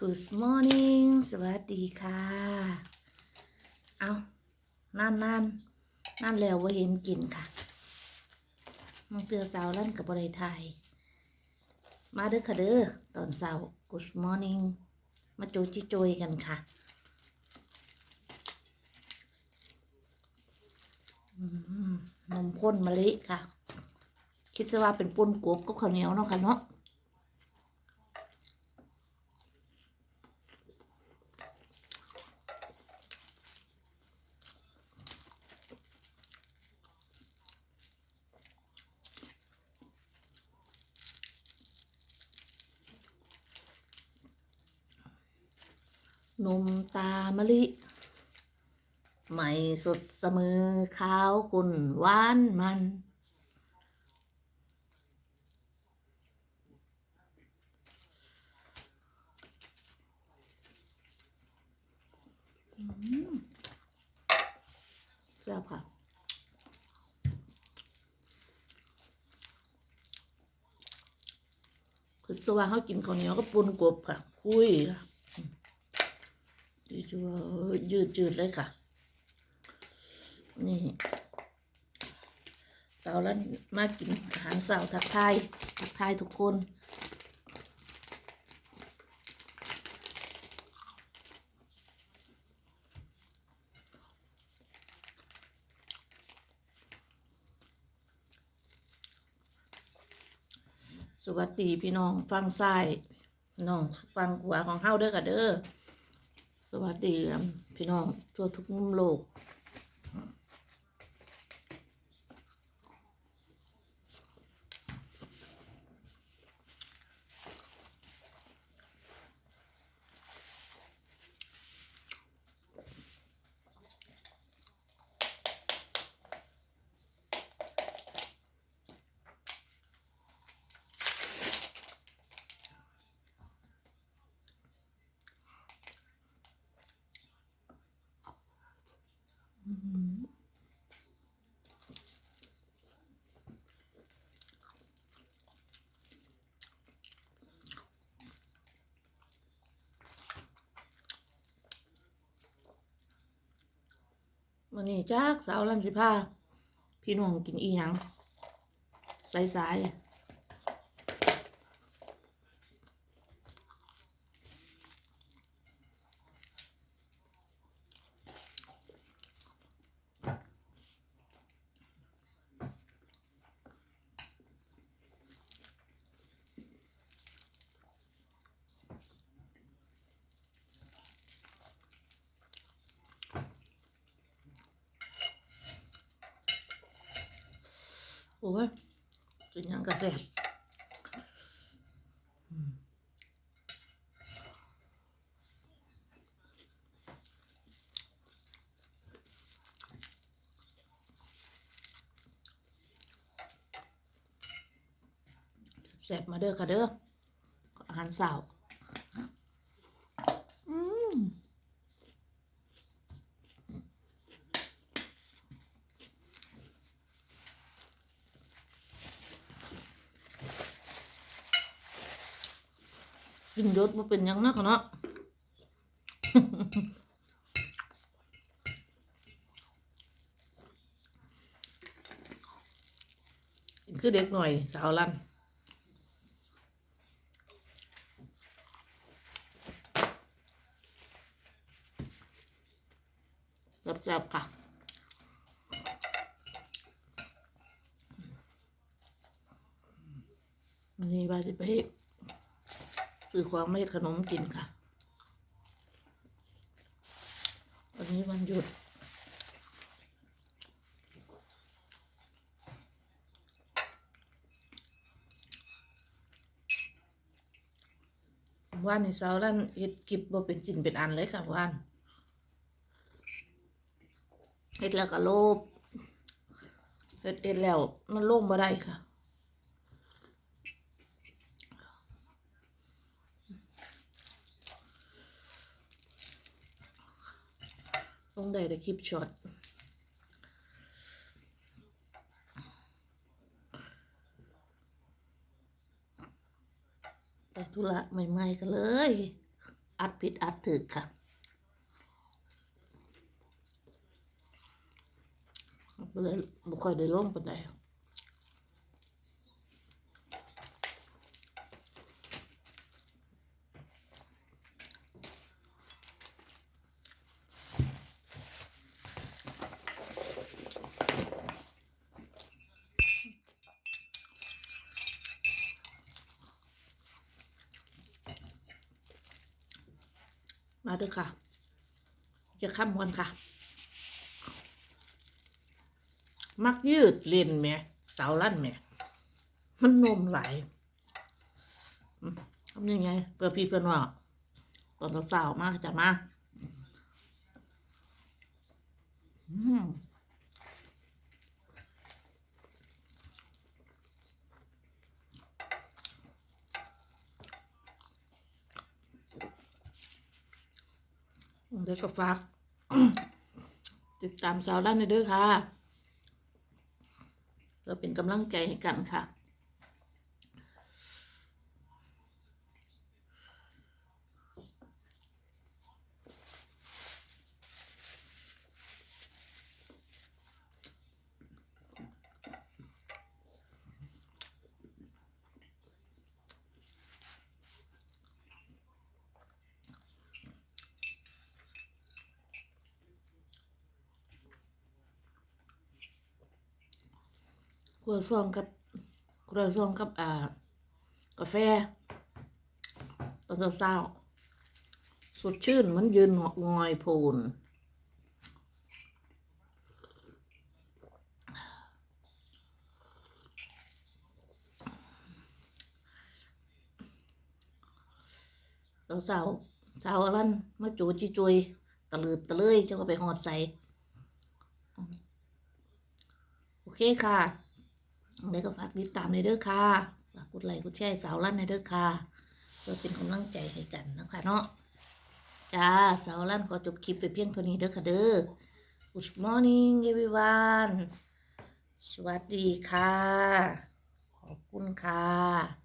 Good morning สวัสดีค่ะ เอานั่นนั่นนั่นแล้วว่าเห็นกินค่ะมังเตือสาวลั่นกับบริไทย มาเด้อค่ะเด้อตอนเช้า Good morning มาโจจิโจยกันค่ะนมข้นมะลิค่ะ คิดซะว่าเป็นปุ้นกบก็ข้าวเหนียวเนาะค่ะเนาะ นมตามะลิ ใหม่สดเสมอขาวขุ่นหวานมันอืมแซ่บค่ะคือสว่างเขากินข้าวเหนียวก็ปุนกบค่ะ คุยค่ะ ยืดยืดยืดเลยค่ะ นี่สาวแล้วมากินอาหารสาวทักทายทักทายทุกคนสวัสดีพี่น้องฟังซ้ายน้องฟังขวาของเฮาเด้อค่ะเด้อ สวัสดีครับพี่น้องทั่วทุกมุมโลก วันนี้จากสาวลันสิพาพี่น้องกินอีหยังสายส โอ้ยกินยังกระแซ่บแซ่บมาเด้อค่ะเด้ออาหารสาวอืม กินยศมาเป็นยังนักเนาะกินคือเด็กหน่อยสาวลันจับๆค่ะนนี้ว่าจะไป ซื้อของไม่ขนมกินค่ะ วันนี้วันหยุด ว่านในเสาร์นั้นเฮ็ดกิบบ่เป็นกินเป็นอันเลยค่ะว่านเฮ็ดแล้วก็โลบเฮ็ดเฮ็ดแล้วมันโล่งบ่ได้ค่ะ ลงได้แต่คลิปช็อตไปธุระใหม่ๆกันเลย อัดผิดอัดถึกค่ะเลยบ่ค่อยได้ลงปันได มาด้วยค่ะ จะข้ามวันค่ะ มักยืดเลนแม่สาวลั่นแม่มันนมไหลทำยังไง เพื่อพี่เพื่อนว่าตอนเราสาวมากจะมาอืม เดี๋ยวก็ฝากติดตามสาวลั่นในเด้อค่ะเราเป็นกำลังใจให้กันค่ะ ครัวซองกับครัวซองกับอ่ากาแฟตอนเช้าสดชื่นมันยืนงอยโพนสาวสาวสาวรันมาจูจีจุยตะลืดตะเลยเจ้าก็ไปหอดใส่ โอเคค่ะ แล้วก็ฝากติดตามในเด้อค่ะฝากกดไลค์กดแชร์สาวลั่นในเด้อค่ะเพื่อเป็นกำลังใจให้กันนะคะเนาะจ้าสาวลั่นขอจบคลิปไปเพียงเท่านี้เด้อค่ะเด้อ Good morning everyone สวัสดีค่ะ ขอบคุณค่ะ